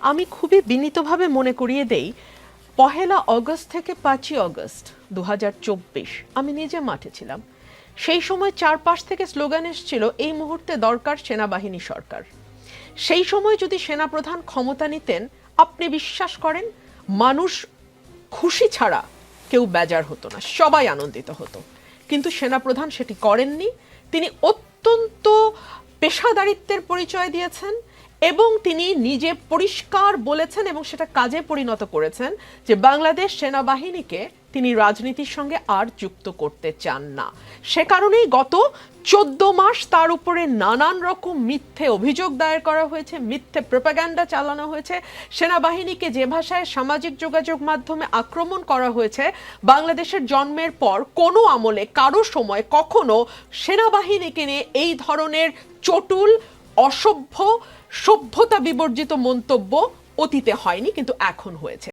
আমি খুবই বিনীতভাবে মনে করিয়ে দেই, পহেলা অগস্ট থেকে পাঁচই অগস্ট দুহাজার চব্বিশ, আমি নিজে মাঠে ছিলাম। সেই সময় চারপাশ থেকে স্লোগান এসেছিল, এই মুহূর্তে দরকার সেনাবাহিনী সরকার। সেই সময় যদি সেনাপ্রধান ক্ষমতা নিতেন, আপনি বিশ্বাস করেন, মানুষ খুশি ছাড়া কেউ বেজার হতো না, সবাই আনন্দিত হতো। কিন্তু সেনাপ্রধান সেটি করেননি। তিনি অত্যন্ত পেশাদারিত্বের পরিচয় দিয়েছেন। এবং তিনি নিজে পরিষ্কার বলেছেন এবং সেটা কাজে পরিণত করেছেন যে বাংলাদেশ সেনাবাহিনীকে তিনি রাজনীতির সঙ্গে আর যুক্ত করতে চান না। সে কারণেই গত চোদ্দ মাস তার উপরে নানান রকম মিথ্যে অভিযোগ দায়ের করা হয়েছে, মিথ্যে প্রোপাগ্যান্ডা চালানো হয়েছে। সেনাবাহিনীকে যে ভাষায় সামাজিক যোগাযোগ মাধ্যমে আক্রমণ করা হয়েছে, বাংলাদেশের জন্মের পর কোনো আমলে, কারও সময় কখনো সেনাবাহিনীকে নিয়ে এই ধরনের চটুল অসভ্য সভ্যতা বিবর্জিত মন্তব্য অতীতে হয়নি কিন্তু এখন হয়েছে।